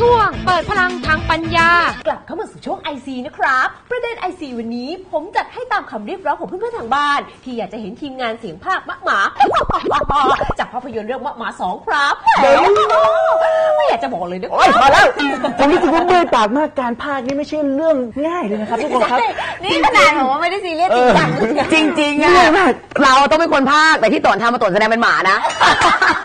ช่วงเปิดพลังทางปัญญา กลับเข้ามาสู่ช่วง IC นะครับ ประเด็น IC วันนี้ผมจัดให้ตามคำเรียกร้องของเพื่อนๆทางบ้าน ที่อยากจะเห็นทีมงานเสียงภาคมะหมาจากภาพยนตร์เรื่องมะหมาสองครับแหมไม่อยากจะบอกเลยนะโอ้ยพอแล้วผมรู้สึกว่าเบื่อปากมากการพากย์นี่ไม่ใช่เรื่องง่ายเลยนะครับทุกคนครับนี่ขนาดผมว่าไม่ได้ซีเรียสจริงจังเลยนะจริงๆอะเราต้องเป็นคนภาคแต่ที่ตนทำมาตนแสดงเป็นหมานะ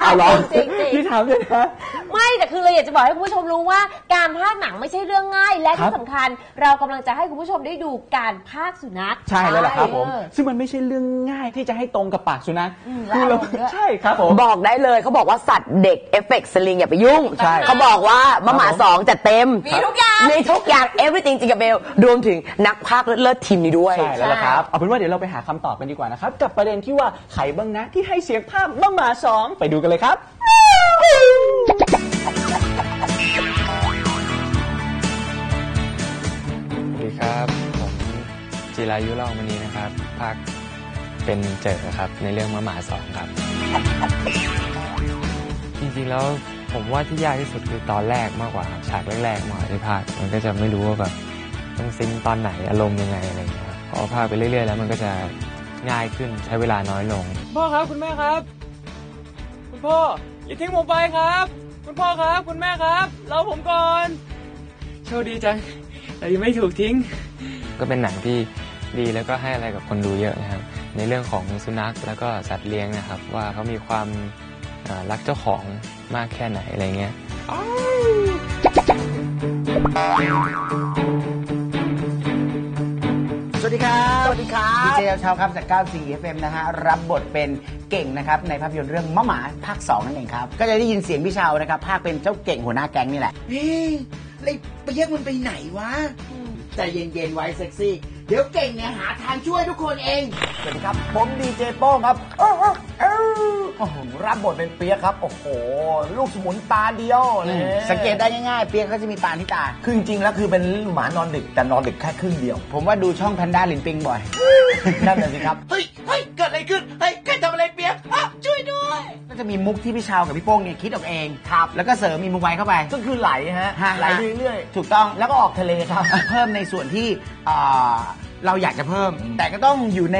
เอาเหรอจริงๆพี่ถามเลยนะ ไม่แต่คือเราอยากจะบอกให้คุณผู้ชมรู้ว่าการพากย์หนังไม่ใช่เรื่องง่าย และครัที่บสำคัญเรากำลังจะให้คุณผู้ชมได้ดูการพากย์สุนัขใช่แล้วล่ะครับผม เออ ซึ่งมันไม่ใช่เรื่องง่ายที่จะให้ตรงกับปากสุนัขอืมและคือเราอารมณ์ด้วย ใช่ครับผม บอกได้เลยเขาบอกว่าสัตว์เด็กเอฟเฟกต์สลิงอย่าไปยุ่งใช่เขาบอกว่ามาหมาสองจัดเต็มมีทุกอย่าง มีทุกอย่าง everything จริงกับเบลรวมถึงนักพากย์เลิศๆทีมนี้ด้วย ใช่แล้วล่ะครับ เอาเป็นว่าเดี๋ยวเราไปหาคำตอบกันดีกว่านะครับ กับประเด็นที่ว่าไขบ้างนะที่ให้เสียงภาพมาหมาสองไปดูกันเลยครับ สวัสดีครับ ผมจิรายุเล่ามณีนะครับ ภาคเป็นเจอครับ ในเรื่องมะหมาสองครับ จริงๆแล้วผมว่าที่ยากที่สุดคือตอนแรกมากกว่าครับฉากแรกๆมากกว่าที่ภาคมันก็จะไม่รู้ว่าแบบต้องซิงค์ตอนไหนอารมณ์ยังไงอะไรอย่างเงี้ยครับพอภาคไปเรื่อยๆ แล้วมันก็จะง่ายขึ้นใช้เวลาน้อยลง พ่อครับ คุณแม่ครับ คุณพ่ออย่าทิ้งผมไปครับ คุณพ่อครับ คุณแม่ครับรอผมก่อนโชคดีจังแต่ยังไม่ถูกทิ้ง ก็เป็นหนังที่ดีแล้วก็ให้อะไรกับคนดูเยอะนะครับ ในเรื่องของสุนัขแล้วก็สัตว์เลี้ยงนะครับ ว่าเขามีความเอ่อรักเจ้าของมากแค่ไหนอะไรเงี้ย สวัสดีครับ สวัสดีครับดีเจเช้าครับจาก94 FM นะฮะ รับบทเป็นเก่งนะครับ ในภาพยนตร์เรื่องมะหมาภาค 2 นั่นเองครับ ก็จะได้ยินเสียงพี่เชานะครับ ภาคเป็นเจ้าเก่งหัวหน้าแก๊งนี่แหละ เฮ้ยไอ้เปียกมันไปไหนวะใจเย็นๆไว้เซ็กซี่ เดี๋ยวเก่งเนี่ยหาทางช่วยทุกคนเอง สวัสดีครับ ผมดีเจโป้งครับ รับบทเป็นเปียกครับโอ้โหลูกสมุนตาเดียวสังเกตได้ง่ายๆ เปียกเขาจะมีตาที่ตา คือจริงๆแล้วคือเป็นหมานอนดึกแต่นอนดึกแค่ครึ่งเดียว ผมว่าดูช่องแพนด้าลินปิงบ่อยนั่นน่ะสิครับเฮ้ย ก็จะมีมุกที่พี่ชาวกับพี่โป้งเนี่ยคิดออกเองครับแล้วก็เสริมมีมุกไว้เข้าไป ก็คือไหลฮะฮะ ไหลเรื่อยถูกต้อง แล้วก็ออกทะเลครับ เพิ่มในส่วนที่อ่าเราอยากจะเพิ่ม แต่ก็ต้องอยู่ใน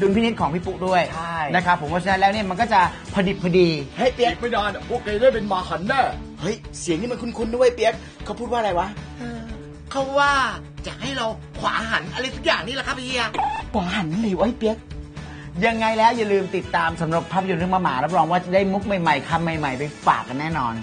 ดุลพินิจของพี่ปุ๊ด้วยใช่ นะครับผมเพราะฉะนั้นแล้วเนี่ยมันก็จะพอดิบพอดีให้เปียกไม่ได้อะพวกแกได้เป็นหมาหันแน่ เฮ้ย เสียงนี่มันคุ้นๆด้วยเปียก เขาพูดว่าอะไรวะ เขาว่าจะให้เราขวาหันอะไรทุกอย่างนี่แหละครับเฮียขวาหันเลยไว้เปียก ยังไงแล้วอย่าลืมติดตามสำหรับภาพยนตร์เรื่องมาหมารับรองว่าจะได้มุกใหม่ๆคำใหม่ ๆ ไปฝากกันแน่นอน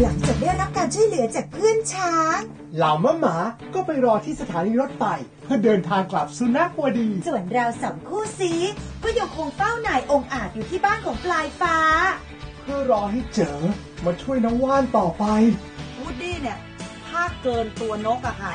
หลังจากได้รับการช่วยเหลือจากเพื่อนช้าง เหล่ามะหมาก็ไปรอที่สถานีรถไฟเพื่อเดินทางกลับสุนัขวดี ส่วนเราสองคู่ซีก็ยังคงเฝ้านายองค์อาจอยู่ที่บ้านของปลายฟ้า เพื่อรอให้เจอมาช่วยน้องว่านต่อไป วูดดี้เนี่ยภาคเกินตัวนกอะค่ะ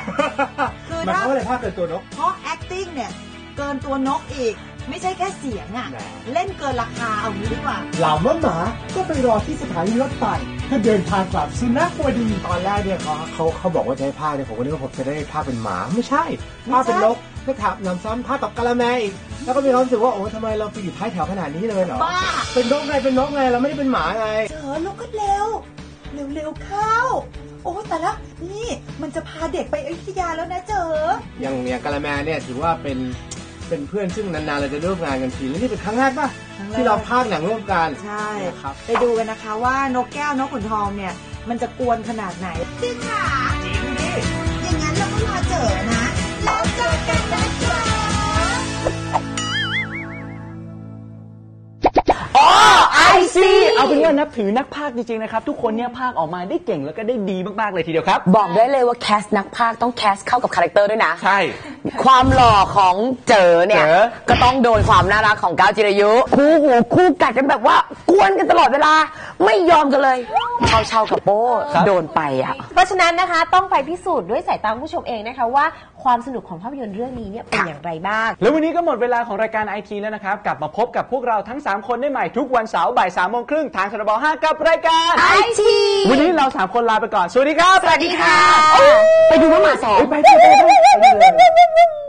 คือมันถ้าเขาอะไรภาคเกินตัวนก เพราะ acting เนี่ยเกินตัวนกอีก ไม่ใช่แค่เสียงอะเล่นเกินราคาเอางี้ดีกว่า เหล่ามะหมาก็ไปรอที่สถานีรถไฟเพื่อเดินทางกลับสุนัขวดี ตอนแรกเนี่ยเขาเขาเขาบอกว่าจะให้ภาคเนี่ยผมก็นึกว่าผมจะได้ภาคเป็นหมาไม่ใช่ภาคเป็นนกให้ถามนำซ้ำภาคกับกะละแมอีกแล้วก็มีความรู้สึกว่าโอ้ทำไมเราไปอยู่ท้ายแถวขนาดนี้เลยเหรอบ้า เป็นนกไงเป็นนกไงเราไม่ได้เป็นหมาไง เจอลูกก็เร็ว เร็วๆเข้า โอ้แต่ละนี่มันจะพาเด็กไปอยุธยาแล้วนะเจอ อย่างอย่างกะละแมเนี่ยถือว่าเป็นเป็นเพื่อนซึ่งนานๆเราจะร่วมงานกันทีแล้วนี่เป็นครั้งแรกป่ะครั้งแรก ที่เราพากย์หนังร่วมกันใช่ครับ ไปดูกันนะคะว่านกแก้วนกขุนทองเนี่ย มันจะกวนขนาดไหนจริงค่ะจริงดิอย่างนั้นเราก็รอเจอนะาเป็นว่านับถือนักพากย์จริงๆนะครับ ทุกคนเนี่ยพากย์ออกมาได้เก่งแล้วก็ได้ดีมากๆเลยทีเดียวครับ บอกได้เลยว่าแคสนักพากย์ต้องแคสเข้ากับคาแรคเตอร์ด้วยนะ ใช่ ความหล่อของเจอเนี่ย เจอ ก็ต้องโดนความน่ารักของก้าวจิรายุ คู่หูคู่กัดกันแบบว่ากวนกันตลอดเวลา ไม่ยอมกันเลยเชาเชากับโป้โดนไปอะ เพราะฉะนั้นนะคะต้องไปพิสูจน์ด้วยสายตาคุณผู้ชมเองนะคะว่าความสนุกของภาพยนตร์เรื่องนี้เนี่ยเป็นอย่างไรบ้าง แล้ววันนี้ก็หมดเวลาของรายการไอทีแล้วนะครับ กลับมาพบกับพวกเราทั้ง 3 คนได้ใหม่ทุกวันเสาร์บ่าย3ามโมงครึ่งทางทรบ5กับรายการ IT วันนี้เรา3คนลาไปก่อน สวัสดีครับ สวัสดีค่ะ ไปดูมะหมาสองไปไปไปไปไปไป